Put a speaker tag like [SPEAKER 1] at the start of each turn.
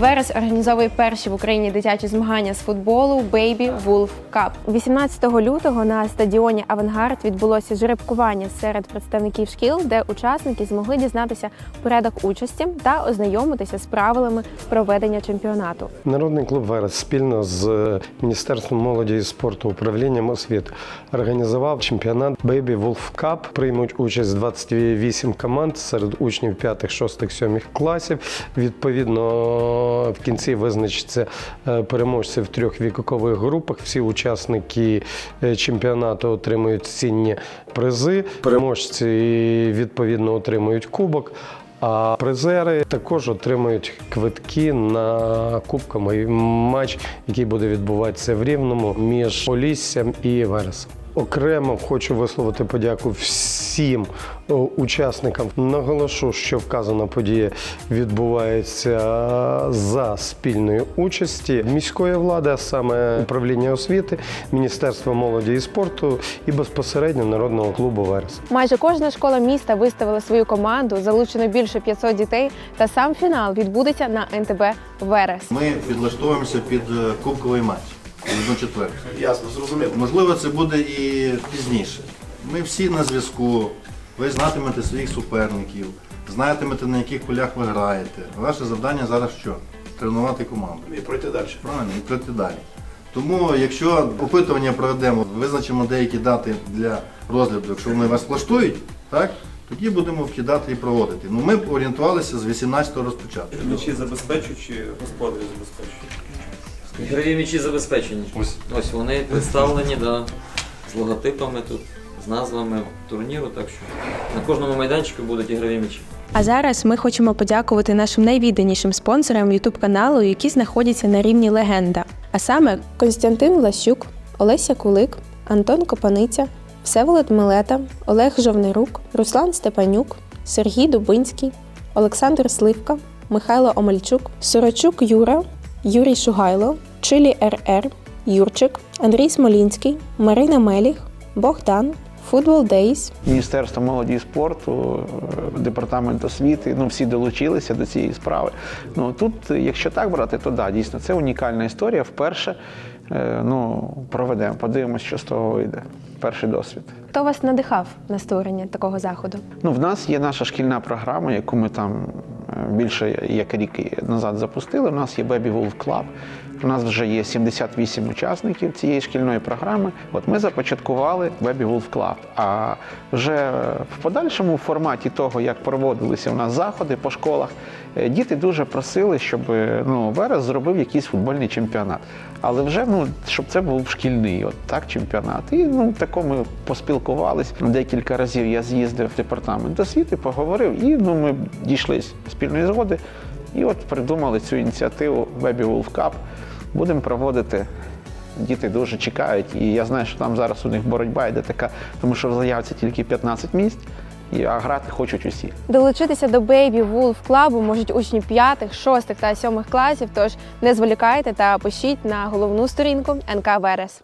[SPEAKER 1] Верес організовує перші в Україні дитячі змагання з футболу Baby Wolf Cup. 18 лютого на стадіоні Авангард відбулося жеребкування серед представників шкіл, де учасники змогли дізнатися порядок участі та ознайомитися з правилами проведення чемпіонату.
[SPEAKER 2] Народний клуб Верес спільно з Міністерством молоді і спорту управлінням освіти організував чемпіонат Baby Wolf Cup. Приймуть участь 28 команд серед учнів 5, 6, 7 класів. Відповідно, в кінці визначиться е, переможці в трьох вікових групах. Всі учасники е, чемпіонату отримують цінні призи. Переможці відповідно отримують кубок. А призери також отримують квитки на кубковий матч, який буде відбуватися в Рівному між Поліссям і Вересом. Окремо хочу висловити подяку всім о, учасникам. Наголошу, що вказана подія відбувається за спільної участі міської влади, а саме управління освіти, Міністерства молоді і спорту і безпосередньо народного клубу Верес.
[SPEAKER 1] Майже кожна школа міста виставила свою команду, залучено більше 500 дітей. Та сам фінал відбудеться на НТБ Верес.
[SPEAKER 3] Ми підлаштовуємося під е, кубковий матч до четвер.
[SPEAKER 4] Ясно, зрозуміло.
[SPEAKER 3] Можливо, це буде і пізніше. Ми всі на зв'язку. Ви знатимете своїх суперників, знатимете на яких полях ви граєте. Ваше завдання зараз що? Тренувати команду.
[SPEAKER 4] І пройти далі.
[SPEAKER 3] Правильно, і пройти далі. Тому, якщо опитування проведемо, визначимо деякі дати для розгляду, якщо вони вас влаштують, так, тоді будемо вкидати і проводити. Ну, ми б орієнтувалися з 18-го розпочати.
[SPEAKER 5] М'ячі забезпечують чи господарі забезпечують?
[SPEAKER 6] Ігрові м'ячі забезпечені.
[SPEAKER 5] Ось.
[SPEAKER 6] Ось вони представлені, да, з логотипами тут, з назвами турніру, так що на кожному майданчику будуть ігрові м'ячі.
[SPEAKER 1] А зараз ми хочемо подякувати нашим найвідданішим спонсорам youtube каналу, які знаходяться на рівні легенда. А саме Константин Влащук, Олеся Кулик, Антон Копаниця, Всеволод Милета, Олег Жовнирук, Руслан Степанюк, Сергій Дубинський, Олександр Сливка, Михайло Омельчук, Сорочук Юра, Юрій Шугайло, Чилі РР, Юрчик, Андрій Смолінський, Марина Меліх, Богдан, Футбол Дейс,
[SPEAKER 7] Міністерство молоді і спорту, е, департамент освіти, ну всі долучилися до цієї справи. Ну тут, якщо так брати, то да, дійсно це унікальна історія. Вперше е, ну, проведемо, подивимось, що з того вийде. Перший досвід.
[SPEAKER 1] Хто вас надихав на створення такого заходу?
[SPEAKER 7] Ну, в нас є наша шкільна програма, яку ми там е, більше як рік назад запустили. У нас є Baby Wolf Club. У нас вже є 78 учасників цієї шкільної програми. От ми започаткували Baby Wolf Club. А вже в подальшому форматі того, як проводилися у нас заходи по школах, е, діти дуже просили, щоб е, ну, Верес зробив якийсь футбольний чемпіонат. Але вже ну, щоб це був шкільний от, так, чемпіонат. І ну, тако ми поспілкувались. Декілька разів я з'їздив в департамент освіти, поговорив, і ну, ми дійшли спільної згоди. І от придумали цю ініціативу Baby Wolf Cup. Будемо проводити. Діти дуже чекають, і я знаю, що там зараз у них боротьба йде така, тому що в заявці тільки 15 місць, а грати хочуть усі.
[SPEAKER 1] Долучитися до Baby Wolf Club можуть учні 5, 6 та 7 класів, тож не зволікайте та пишіть на головну сторінку НК Верес.